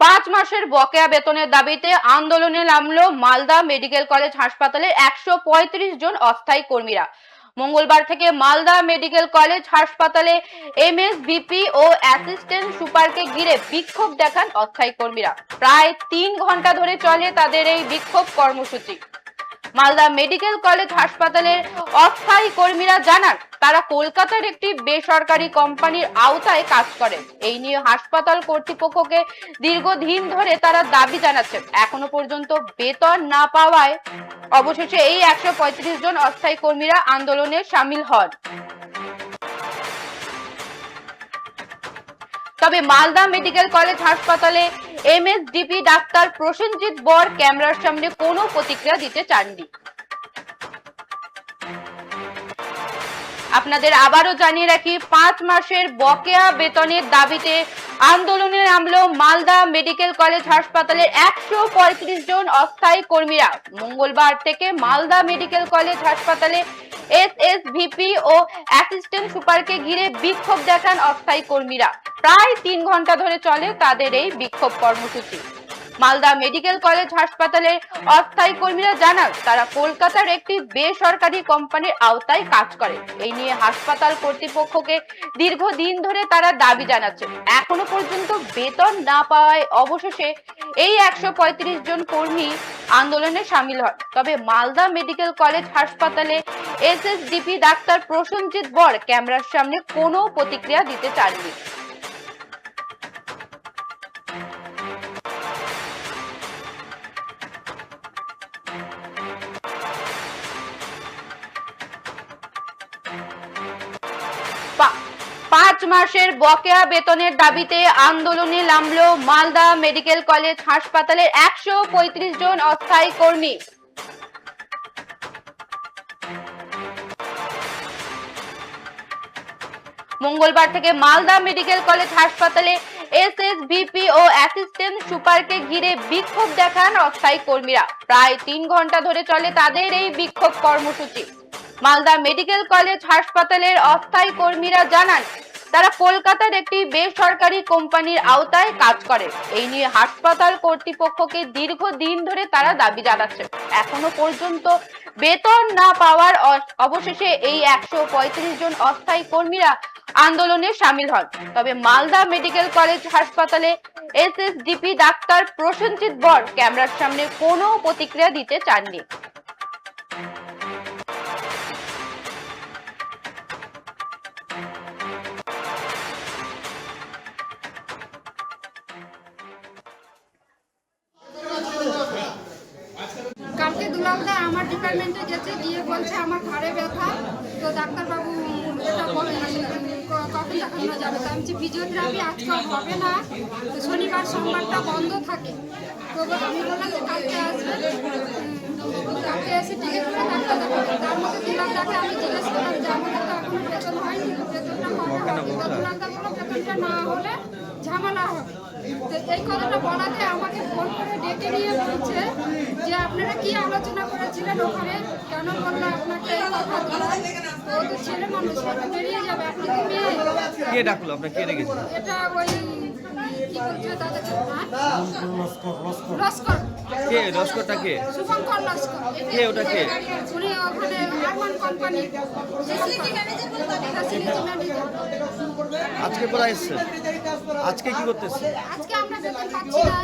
পাঁচ মাসের বকেয়া বেতনের দাবিতে আন্দোলনে নামলো মালদা মেডিকেল কলেজ হাসপাতালের একশো পঁয়ত্রিশ জন অস্থায়ী কর্মীরা। মঙ্গলবার থেকে মালদা মেডিকেল কলেজ হাসপাতালে এমএসবিপি ও অ্যাসিস্ট্যান্ট সুপারকে ঘিরে বিক্ষোভ দেখান অস্থায়ী কর্মীরা। প্রায় তিন ঘণ্টা ধরে চলে তাদের এই বিক্ষোভ কর্মসূচি। মালদা মেডিকেল কলেজ হাসপাতালের অস্থায়ী কর্মীরা জানান, তারা কলকাতার একটি বেসরকারি কোম্পানির আওতায় কাজ করেন। এই নিয়ে হাসপাতাল কর্তৃপক্ষকে দীর্ঘদিন ধরে তারা দাবি জানাচ্ছেন। এখনও পর্যন্ত বেতন না পাওয়ায় অবশেষে এই একশো পঁয়ত্রিশ জন অস্থায়ী কর্মীরা আন্দোলনে সামিল হন। তবে মালদা মেডিকেল কলেজ হাসপাতালে এমএসডিপি ডাক্তার প্রসেনজিৎ বর ক্যামেরার সামনে কোনো প্রতিক্রিয়া দিতে চাননি। আপনাদের আবারও জানিয়ে রাখি, পাঁচ মাসের বকেয়া বেতনের দাবিতে আন্দোলনে নামলো মালদা মেডিকেল কলেজ হাসপাতালের একশো পঁয়ত্রিশ জন অস্থায়ী কর্মীরা মঙ্গলবার থেকে মালদা মেডিকেল কলেজ হাসপাতালে এস এস ভিপি ও অ্যাসিস্ট্যান্ট সুপারকে ঘিরে বিক্ষোভ দেখান অস্থায়ী কর্মীরা। প্রায় তিন ঘণ্টা ধরে চলে তাদের এই বিক্ষোভ কর্মসূচি। মালদা মেডিকেল কলেজ হাসপাতালে অস্থায়ী কর্মীরা জানান, তারা কলকাতার একটি বেসরকারি কোম্পানির আওতায় কাজ করে। এই নিয়ে হাসপাতাল কর্তৃপক্ষকে দীর্ঘদিন ধরে তারা দাবি জানাচ্ছে এখনও পর্যন্ত বেতন না পাওয়ায় অবশেষে এই একশো পঁয়ত্রিশ জন কর্মী আন্দোলনে সামিল হয় তবে মালদা মেডিকেল কলেজ হাসপাতালে এসএসডিপি ডাক্তার প্রসেনজিৎ বর ক্যামেরার সামনে কোনো প্রতিক্রিয়া দিতে চাননি। পাঁচ মাসের বকেয়া বেতনের দাবিতে আন্দোলনে নামলো মালদা মেডিকেল কলেজ হাসপাতালের একশো পঁয়ত্রিশ জন অস্থায়ী কর্মী। মঙ্গলবার থেকে মালদা মেডিকেল কলেজ হাসপাতালে এসএসভিপি ও অ্যাসিস্ট্যান্ট সুপারকে ঘিরে বিক্ষোভ দেখান অস্থায়ী কর্মীরা। প্রায় তিন ঘণ্টা ধরে চলে তাদের এই বিক্ষোভ কর্মসূচি। মালদা মেডিকেল কলেজ হাসপাতালের অস্থায়ী কর্মীরা জানান তারা কলকাতার একটি বেসরকারি কোম্পানির আওতায় কাজ করে। এই নিয়ে হাসপাতাল কর্তৃপক্ষকে দীর্ঘদিন ধরে তারা দাবি জানাচ্ছে। এখনও পর্যন্ত বেতন না পাওয়ার অবশেষে এই একশো পঁয়ত্রিশ জন অস্থায়ী কর্মীরা আন্দোলনে সামিল হন। তবে মালদা মেডিকেল কলেজ হাসপাতালে এসএসডিপি ডাক্তার প্রসেনজিৎ বর ক্যামেরার সামনে কোনো প্রতিক্রিয়া দিতে চাননি। কালকে আমার ডিপার্টমেন্টে গেছে, গিয়ে বলছে আমার ঘাড়ে ব্যথা। তো ডাক্তারবাবু এটা বলেন ক- কখন দেখানো যাবে? তো আমি ফিজিওথেরাপি আজকাল হবে না। তো শনিবার, সোমবারটা বন্ধ থাকে। তো আমি বললাম যে কালকে আসবে। কালকে এসে টিকিট করে ডাক্তার দেখাবে। তার মধ্যে দুলালদাকে আমি জিজ্ঞেস করলাম যে, আমাদের তো এখনও বেতন হয়নি। বেতনটা কবে হবে। তো বলল বেতনটা না হলে ঝামেলা হবে। তো এই কথাটা বলাতে আমাকে ফোন করে ডেকে নিয়ে আপনারা কি আলোচনা করেছিলেন ওখানে? কেন বলল আপনাকে? এই কথা বলা? তো ও তো ছেলে মানুষ বেরিয়ে যাবে আপনি তো মেয়ে। কে ডাকলো কে রেখেছে এটা ওই কি বলছে তাদের? লস্কর কে? লস্করটা কে? শুভঙ্কর লস্কর। কে ওটা কে? উনি ওখানে আরমান কোম্পানি আজকে কোথায় এসছে? আজকে কি করতেছে? আজকে আমরা বেতন পাচ্ছি না।